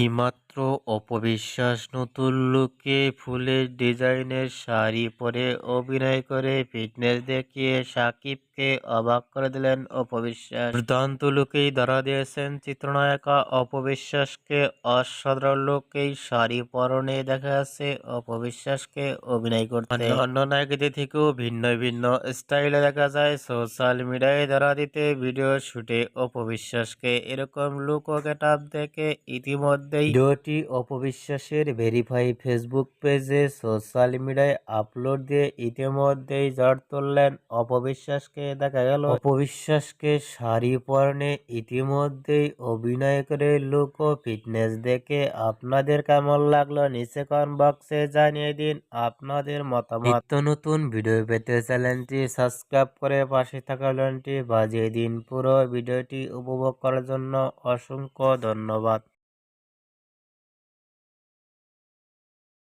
এইমাত্র অপবিশ্বাস নতুন লুকে ফুলের ডিজাইনের শাড়ি পরে অভিনয় করে ফিটনেস দেখিয়ে সাকিবকে অবাক করে দিলেন অপবিশ্বাস। দুর্দান্ত লুকেই ধরা দিয়েছেন চিত্রনায়িকা অপবিশ্বাসকে, অসাধারণ লুকেই শাড়ি পরনে দেখা যাচ্ছে অপবিশ্বাসকে অভিনয় করতে। অন্য নায়কদের থেকেও ভিন্ন ভিন্ন স্টাইলে দেখা যায় সোশ্যাল মিডিয়ায় ধরা দিতে ভিডিও শুটে অপবিশ্বাসকে। এরকম লুক ও গেটআপ দেখে ইতিমধ্যেই ভিডিওটি অপবিশ্বাসের ভেরিফাই ফেসবুক পেজে সোশ্যাল মিডিয়ায় আপলোড দিয়ে ইতিমধ্যেই ঝড় তুললেন। অপবিশ্বাসকে দেখা গেল। অপবিশ্বাসকে শাড়ি পরনে ইতিমধ্যেই অভিনয় করে লুক ও ফিটনেস দেখে আপনাদের কেমন লাগল নিচে কমেন্ট বক্সে জানিয়ে দিন আপনাদের মতামত। নতুন ভিডিও পেতে চ্যানেলটি সাবস্ক্রাইব করে পাশে থাকা বেলটি বাজিয়ে দিন। পুরো ভিডিওটি উপভোগ করার জন্য অসংখ্য ধন্যবাদ।